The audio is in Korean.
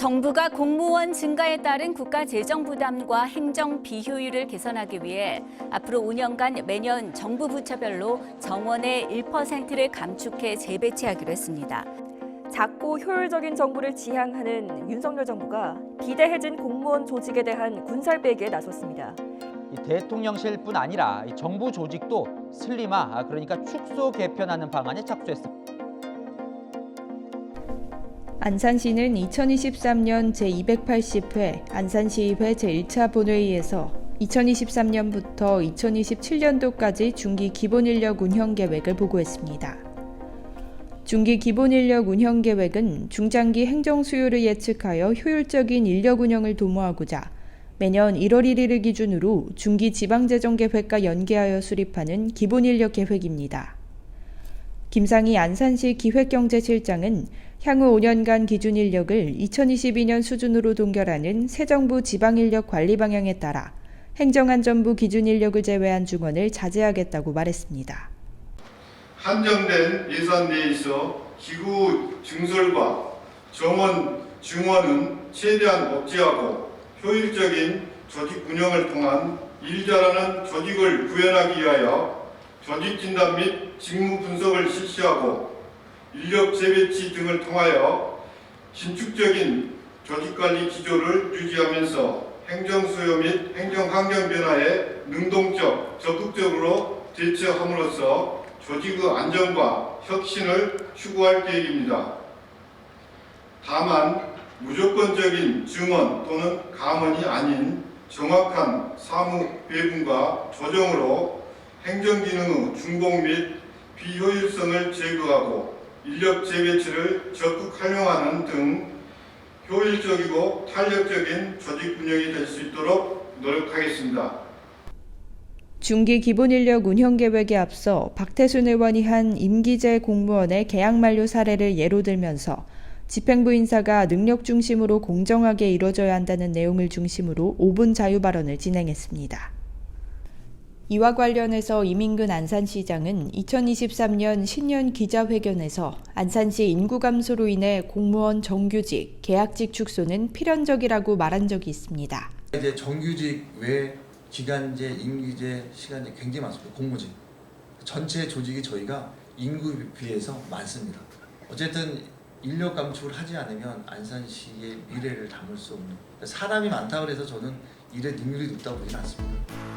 정부가 공무원 증가에 따른 국가 재정 부담과 행정 비효율을 개선하기 위해 앞으로 5년간 매년 정부 부처별로 정원의 1%를 감축해 재배치하기로 했습니다. 작고 효율적인 정부를 지향하는 윤석열 정부가 비대해진 공무원 조직에 대한 군살 빼기에 나섰습니다. 이 대통령실뿐 아니라 이 정부 조직도 슬림화, 아, 그러니까 축소 개편하는 방안에 착수했습니다. 안산시는 2023년 제280회 안산시의회 제1차 본회의에서 2023년부터 2027년도까지 중기 기본인력 운영 계획을 보고했습니다. 중기 기본인력 운영 계획은 중장기 행정 수요를 예측하여 효율적인 인력 운영을 도모하고자 매년 1월 1일을 기준으로 중기 지방재정 계획과 연계하여 수립하는 기본인력 계획입니다. 김상희 안산시 기획경제실장은 향후 5년간 기준 인력을 2022년 수준으로 동결하는 새 정부 지방 인력 관리 방향에 따라 행정안전부 기준 인력을 제외한 중원을 자제하겠다고 말했습니다. 한정된 예산 내에 있어 기구 증설과 정원 증원은 최대한 억제하고 효율적인 조직 운영을 통한 일 잘하는 조직을 구현하기 위하여 조직 진단 및 직무 분석을 실시하고 인력 재배치 등을 통하여 긴축적인 조직관리 기조를 유지하면서 행정 수요 및 행정 환경 변화에 능동적, 적극적으로 대처함으로써 조직의 안정과 혁신을 추구할 계획입니다. 다만 무조건적인 증원 또는 감원이 아닌 정확한 사무 배분과 조정으로 행정기능 의 중복 및 비효율성을 제거하고 인력 재배치를 적극 활용하는 등 효율적이고 탄력적인 조직 운영이 될 수 있도록 노력하겠습니다. 중기 기본인력 운영 계획에 앞서 박태순 의원이 한 임기제 공무원의 계약 만료 사례를 예로 들면서 집행부 인사가 능력 중심으로 공정하게 이루어져야 한다는 내용을 중심으로 5분 자유 발언을 진행했습니다. 이와 관련해서 이민근 안산시장은 2023년 신년 기자회견에서 안산시 인구 감소로 인해 공무원 정규직, 계약직 축소는 필연적이라고 말한 적이 있습니다. 이제 정규직 외 기간제, 임기제 시간이 굉장히 많습니다. 공무직 전체 조직이 저희가 인구 비해서 많습니다. 어쨌든 인력 감축을 하지 않으면 안산시의 미래를 담을 수 없는 사람이 많다 그래서 저는 일의 능률이 높다고 보지는 않습니다.